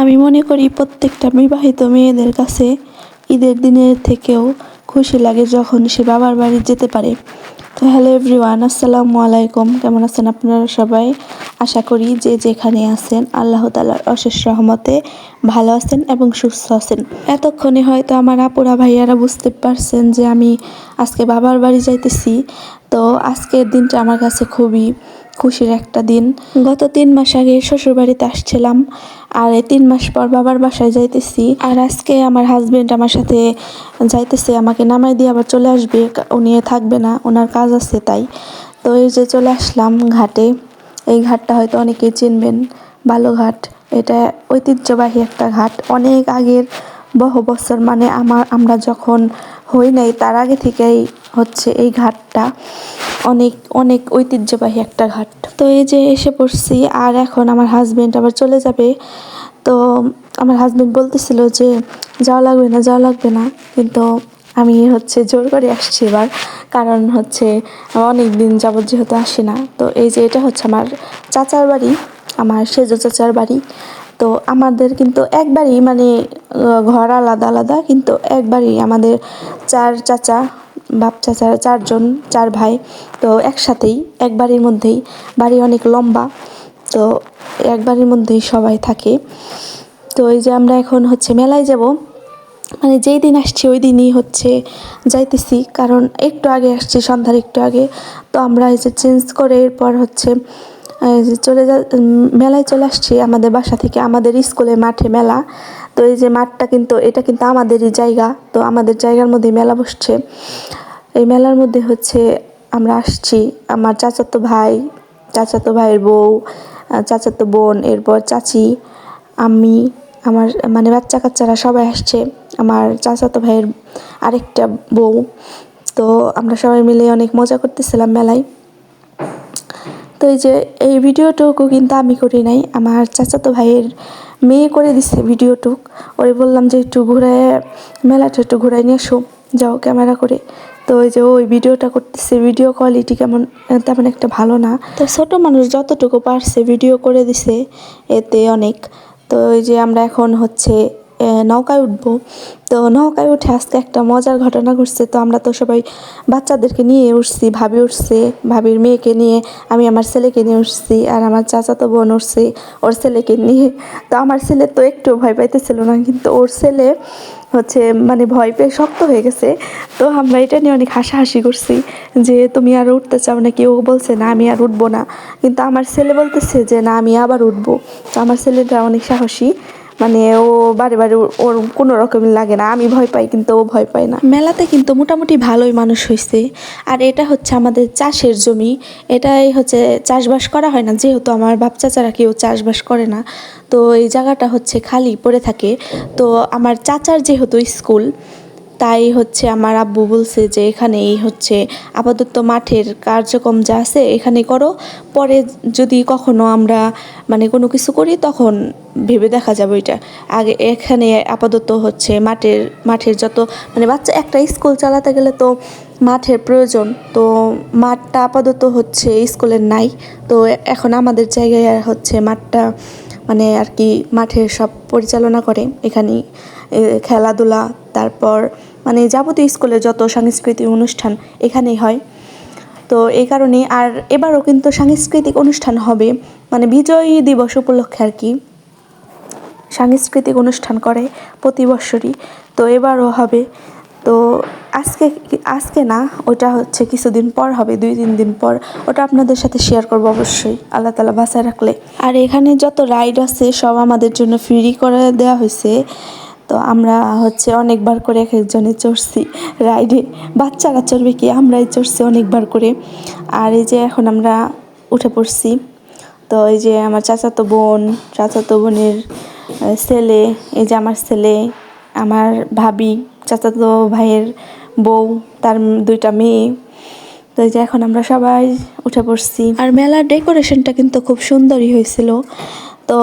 আমি মনে করি প্রত্যেকটা বিবাহিত মেয়েদের কাছে ঈদের দিনের থেকেও খুশি লাগে যখন সে বাবার বাড়ি যেতে পারে। তো হ্যালো এভরিওয়ান আসসালামু আলাইকুম। কেমন আছেন আপনারা সবাই? আশা করি যে যেখানে আছেন, আল্লাহ তালার অশেষ রহমতে ভালো আছেন এবং সুস্থ আছেন। এতক্ষণে হয়তো আমার আপুরা, ভাইয়ারা বুঝতে পারছেন যে আমি আজকে বাবার বাড়ি যাইতেছি। তো আজকের দিনটা আমার কাছে খুবই খুশির একটা দিন। গত তিন মাস আগে শ্বশুর বাড়িতে আসছিলাম, আর এই তিন মাস পর বাবার বাসায় যাইতেছি। আর আজকে আমার হাজবেন্ড আমার সাথে যাইতেছে, আমাকে নামাই দিয়ে আবার চলে আসবে। উনি থাকবে না ওনার কাজ আছে তাই। তো এই যে চলে আসলাম ঘাটে। এই ঘাটটা হয়তো অনেকেই চিনবেন বালুঘাট এটা ঐতিহ্যবাহী একটা ঘাট। অনেক আগের বহু বছর মানে আমার, আমরা যখন হই নাই, তার আগে থেকেই হচ্ছে এই ঘাটটা। অনেক অনেক ঐতিহ্যবাহী একটা ঘাট। তো এই যে এসে পড়ছি, আর এখন আমার হাজবেন্ড আবার চলে যাবে। তো আমার হাজবেন্ড বলতেছিল যে, যাওয়া লাগবে না, যাওয়া লাগবে না। কিন্তু আমি হচ্ছে জোর করে আসছি এবার, কারণ হচ্ছে অনেক দিন যাবৎ যেহেতু আসি না। তো এই যে এটা হচ্ছে আমার চাচার বাড়ি, আমার সেজো চাচার বাড়ি। তো আমাদের কিন্তু একবারই মানে ঘর আলাদা আলাদা, কিন্তু একবারই আমাদের চার চাচা, বাপ চাচা, চারজন, চার ভাই, তো একসাথেই এক বাড়ির মধ্যেই, বাড়ি অনেক লম্বা, তো এক বাড়ির মধ্যেই সবাই থাকে। তো এই যে আমরা এখন হচ্ছে মেলায় যাব মানে যেই দিন আসছি ওই দিনই হচ্ছে যাইতেছি, কারণ একটু আগে আসছি, সন্ধ্যার একটু আগে, তো আমরা এই যে চেঞ্জ করে এরপর হচ্ছে চলে যা মেলায় চলে আসছি আমাদের বাসা থেকে, আমাদের স্কুলের মাঠে মেলা। তো এই যে মাঠটা কিন্তু, এটা কিন্তু আমাদেরই জায়গা। তো আমাদের জায়গার মধ্যে মেলা বসছে। এই মেলার মধ্যে হচ্ছে আমরা আসছি। আমার চাচাতো ভাই, চাচাতো ভাইয়ের বউ চাচাতো বোন, এরপর চাচি, আমি, আমার মানে বাচ্চা কাচ্চারা সবাই আসছে। আমার চাচাতো ভাইয়ের আরেকটা বউ। তো আমরা সবাই মিলে অনেক মজা করতেছিলাম মেলায়। তো এই যে, এই ভিডিওটুকু কিন্তু আমি করি নাই। আমার চাচাতো ভাইয়ের মেয়ে করে দিছে ভিডিওটুক। ওরে বললাম যে, একটু ঘুরায়, মেলাটা একটু ঘুরাই নিয়ে এসো যাও ক্যামেরা করে। তো ওই যে ওই ভিডিওটা করতেছে। ভিডিও কোয়ালিটি কেমন তেমন একটা ভালো না। তো ছোটো মানুষ যতটুকু পারছে, ভিডিও করে দিছে, এতে অনেক। তো ওই যে, আমরা এখন হচ্ছে নৌকায় উঠবো। তো নৌকায় উঠে আজকে একটা মজার ঘটনা ঘটছে। তো আমরা তো সবাই বাচ্চাদেরকে নিয়ে উঠছি, ভাবি উঠছে, ভাবির মেয়েকে নিয়ে, আমি আমার ছেলেকে নিয়ে উঠছি আর আমার চাচাতো বোন উঠছে ওর ছেলেকে নিয়ে। তো আমার ছেলে তো একটু ভয় পাইতেছিল না, কিন্তু ওর ছেলে হচ্ছে মানে ভয় পেয়ে শক্ত হয়ে গেছে। তো আমরা এটা নিয়ে অনেক হাসাহাসি করছি যে, তুমি আর উঠতে চাও না? কেউ বলছে, না, আমি আর উঠবো না। কিন্তু আমার ছেলে বলতেছে যে, না, আমি আবার উঠবো। তো আমার ছেলেটা অনেক সাহসী। মানে ও বারে বারে ওর কোনো রকমই লাগে না। আমি ভয় পাই কিন্তু ও ভয় পায় না। মেলাতে কিন্তু মোটামুটি ভালোই মানুষ হয়েছে আর এটা হচ্ছে আমাদের চাষের জমি। এটাই হচ্ছে চাষবাস করা হয় না। যেহেতু আমার বাপ চাচারা কেউ চাষবাস করে না, তো এই জায়গাটা হচ্ছে খালি পড়ে থাকে। তো আমার চাচার যেহেতু স্কুল তাই হচ্ছে আমার আব্বু বলছে যে এখানে এই হচ্ছে আপাতত মাঠের কার্যক্রম যা আছে এখানে করো। পরে যদি কখনো আমরা মানে কোনো কিছু করি তখন ভেবে দেখা যাবে ওইটা। আগে এখানে আপাতত হচ্ছে মাঠের মাঠের যত মানে বাচ্চা একটা স্কুল চালাতে গেলে তো মাঠের প্রয়োজন। তো মাঠটা আপাতত হচ্ছে স্কুলের নাই। তো এখন আমাদের জায়গায় হচ্ছে মাঠটা মানে আর কি মাঠের সব পরিচালনা করে। এখানে খেলাধুলা, তারপর মানে যাবতীয় স্কুলে যত সাংস্কৃতিক অনুষ্ঠান এখানেই হয়। তো এই কারণে আর এবারও কিন্তু সাংস্কৃতিক অনুষ্ঠান হবে মানে বিজয়ী দিবস উপলক্ষে আর কি। সাংস্কৃতিক অনুষ্ঠান করে প্রতি বছরই তো এবারও হবে। তো আজকে আজকে না, ওটা হচ্ছে কিছুদিন পর হবে, দুই তিন দিন পর। ওটা আপনাদের সাথে শেয়ার করব অবশ্যই, আল্লাহ তালা বাসায় রাখলে। আর এখানে যত রাইড আছে, সব আমাদের জন্য ফ্রি করে দেওয়া হয়েছে। তো আমরা হচ্ছে অনেকবার করে এক একজনে চড়ছি রাইডে। বাচ্চারা চড়বে কি? আমরাই চড়ছি অনেকবার করে। আর এই যে এখন আমরা উঠে পড়ছি। তো এই যে আমার চাচাতো বোন, চাচাতো বোনের ছেলে, এই যে আমার ছেলে, আমার ভাবি, চাচাতো ভাইয়ের বউ, তার দুইটা মেয়ে। তো এই যে এখন আমরা সবাই উঠে পড়ছি। আর মেলার ডেকোরেশনটা কিন্তু খুব সুন্দরই হয়েছিল। তো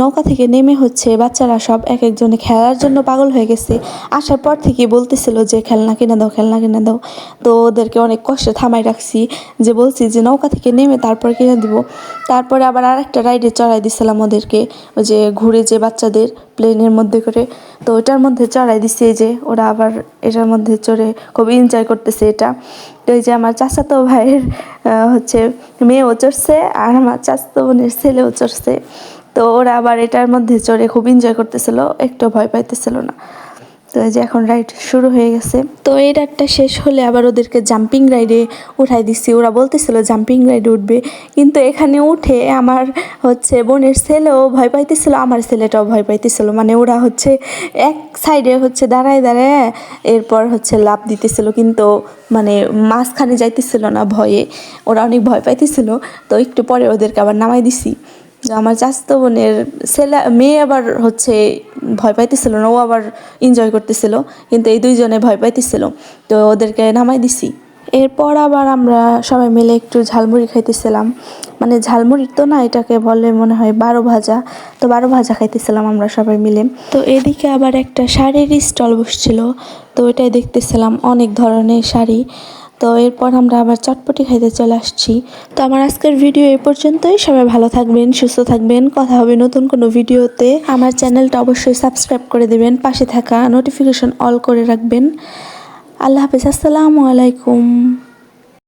নৌকা থেকে নেমে হচ্ছে বাচ্চারা সব এক একজনে খেলার জন্য পাগল হয়ে গেছে। আসার পর থেকে বলতেছিল যে, খেলনা কিনে দাও, খেলনা কিনে দাও। তো ওদেরকে অনেক কষ্টে থামাই রাখছি যে, বলছি যে, নৌকা থেকে নেমে তারপর কিনে দিব। তারপরে আবার আরেকটা রাইডে চড়াই দিছিলাম ওদেরকে, ওই যে ঘুরে যে বাচ্চাদের প্লেনের মধ্যে করে। তো ওটার মধ্যে চড়াই দিছি যে, ওরা আবার এটার মধ্যে চড়ে খুব এনজয় করতেছে এটা। এই যে আমার চাচাতো ভাইয়ের হচ্ছে মেয়েও চড়ছে আর আমার চাচাতো বোনের ছেলেও চড়ছে তো ওরা আবার এটার মধ্যে চড়ে খুব এনজয় করতেছিল, একটু ভয় পাইতেছিল না। তো এই যে এখন রাইড শুরু হয়ে গেছে। তো এই রাইডটা শেষ হলে আবার ওদেরকে জাম্পিং রাইডে উঠাই দিচ্ছি ওরা বলতেছিল জাম্পিং রাইডে উঠবে। কিন্তু এখানে উঠে আমার হচ্ছে বোনের ছেলেও ভয় পাইতেছিল, আমার ছেলেটাও ভয় পাইতেছিল। মানে ওরা হচ্ছে এক সাইডে হচ্ছে দাঁড়ায় দাঁড়ায় এরপর হচ্ছে লাভ দিতেছিল। কিন্তু মানে মাঝখানে যাইতেছিল না ভয়ে। ওরা অনেক ভয় পাইতেছিল। তো একটু পরে ওদেরকে আবার নামাই দিছি। আমার চাস্তো বোনের ছেলে, মেয়ে আবার হচ্ছে ভয় পাইতেছিল না ও আবার এনজয় করতেছিল, কিন্তু এই দুইজনে ভয় পাইতেছিল, তো ওদেরকে নামাই দিছি। এরপর আবার আমরা সবাই মিলে একটু ঝালমুড়ি খাইতেছিলাম। মানে ঝালমুড়ি তো না, এটাকে বলে মনে হয় বারো ভাজা, তো বারো ভাজা খাইতেছিলাম আমরা সবাই মিলে। তো এদিকে আবার একটা শাড়ির স্টল বসছিল, তো ওইটাই দেখতেছিলাম, অনেক ধরনের শাড়ি। তো এরপর আমরা আবার চটপটি খাইতে চলে আসছি। তো আমার আজকের ভিডিও এ পর্যন্তই। সবাই ভালো থাকবেন, সুস্থ থাকবেন। কথা হবে নতুন কোনো ভিডিওতে। আমার চ্যানেলটা অবশ্যই সাবস্ক্রাইব করে দেবেন, পাশে থাকা নোটিফিকেশন অল করে রাখবেন। আল্লাহ হাফিজ, আসসালামু আলাইকুম।